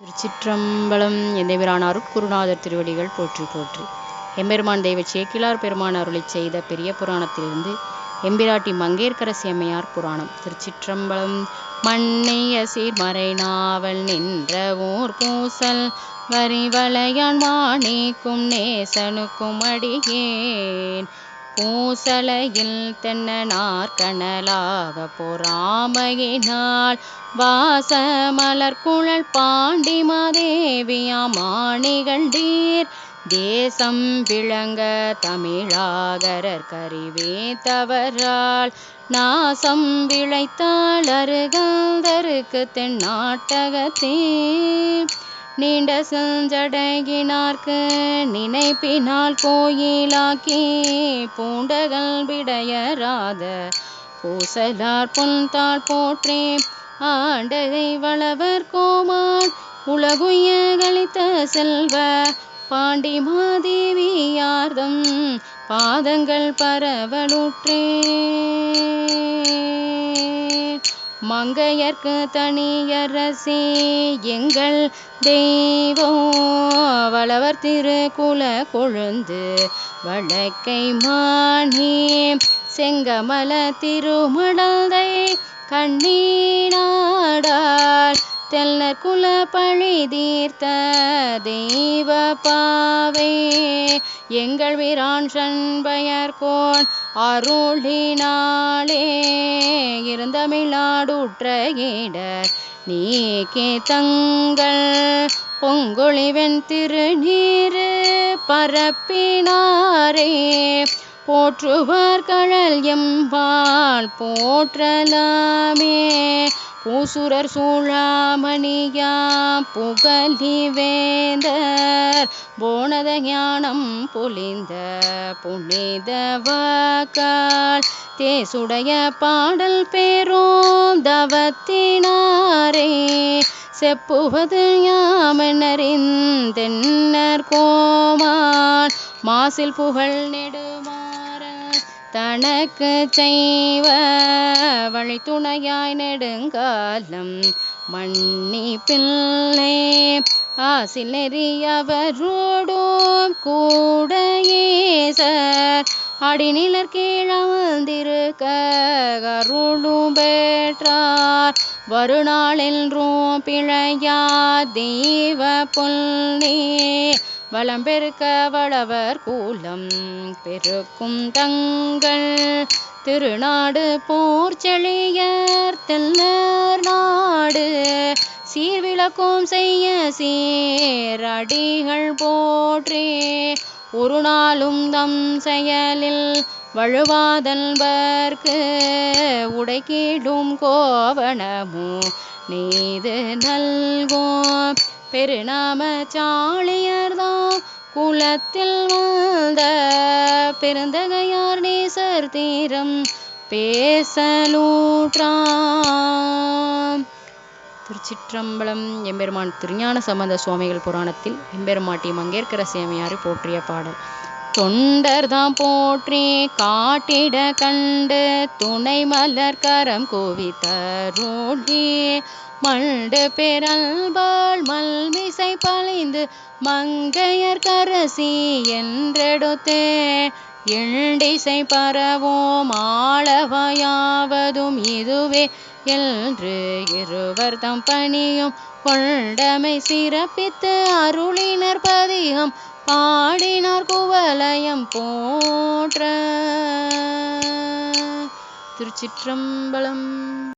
திருச்சிற்றம்பலம் எந்தவிரான் அருட்குருநாதர் திருவடிகள் போற்றி போற்றி. எம்பெருமான் தெய்வ சேக்கிலார் பெருமான் அருளை செய்த பெரிய புராணத்திலிருந்து எம்பிராட்டி மங்கேற்கரசி அம்மையார் புராணம். திருச்சிற்றம்பலம் மன்னிய சீர்மறை நாவல் நின்ற ஊர் பூசல் வரி வளையான் மாணிக்கும் நேசனுக்கும் அடியேன். பூசலையில் தென்னனார் கனலாக பொறாமையினால் வாசமலர் குழல் பாண்டி மாதேவியா மாதேவியாமாணிகண்டீர் தேசம் விளங்க தமிழாகரர் கறிவே தவறால் நாசம் விளைத்தால் அருகந்தருக்கு தென்னாட்டகத்தே. நீண்ட செஞ்சடகினார்க்கு நினைப்பினால் கோயிலாக்கி பூண்டகள் விடையராத பூசலார் பொன்தாள் போற்றே ஆண்டகை வளவர் கோமான் உலகுய கழித்த செல்வ பாண்டி மாதேவியார்தம் பாதங்கள் பரவலுற்றே. மங்கையர்க்கு தனியரசி எங்கள் தெய்வம் வளவர் திருக்குல கொழுந்து வழக்கை மானே செங்கமல திருமடந்தை கண்ணீனாடா தெல்லர் குல பழி தீர்த்த தெய்வ பாவே. எங்கள் வீரான் சண்பயர்கோன் அருளினாளே. இருந்தமிழ்நாடுற்ற இடர் நீக்கே தங்கள் பொங்குழிவன் திருநீர் பரப்பினாரே. போற்றுவார் கழல் எம்பால் போற்றலாமே. பூசுரர் சூழாமணியாம் புகழி வேந்தர். போனத ஞானம் பொலிந்த புனித வாக்கால். தேசுடைய பாடல் பேரும் தவத்தினாரே. செப்புவது யாமெனறிந்தென்னர் கோமான். மாசில் புகழ் நெடுமா தனக்கு செய்வ வழித்துணையாய் நெடுங்காலம் மண்ணி பிள்ளை ஆசிலெறியவரோடும் கூட ஏசர் அடிநிலர் கீழந்திருக்க கருளும் பெற்றார். வருநாளென்றும் பிழையா தெய்வ பொன்னே வளம் பெருக்க வளவர் கூலம் பெருக்கும் தங்கள். திருநாடு போர் செழியர் தெல்லர் நாடு. சீர்விளக்கும் செய்ய சீரடிகள் போற்றே. ஒரு நாளும் தம் செயலில் வழுவாதன்பர்க்கு உடைக்கிடும் கோவணமும் நீது நல்கோம் பெருநாம சாளியர்தாம் குலத்தில் வந்த பெருந்தகையார் நேசர் தீரம் பேசலூற்றாம். திருச்சிற்றம்பலம் எம்பெருமான் திருஞான சம்பந்த சுவாமிகள் புராணத்தில் எம்பெருமாட்டி மங்கேற்கரசி அம்மையாரை போற்றிய பாடல். தொண்டர்தாம் போற்றி காட்டிட கண்டு துணை மலர் கரம் குவித்தருளி. மண்டு பெறல்பாள் மல்மிசை பழிந்து மங்கையர் கரசி என்றெடுத்தே. எண்டிசை பரவோம் ஆளவையாவதும் இதுவே. என்று இருவர் தம் பணியும் கொண்டமை சிறப்பித்து அருளினர் பதிகம். பாடினார் குவலயம் போற்ற திருச்சிற்றம்பலம்.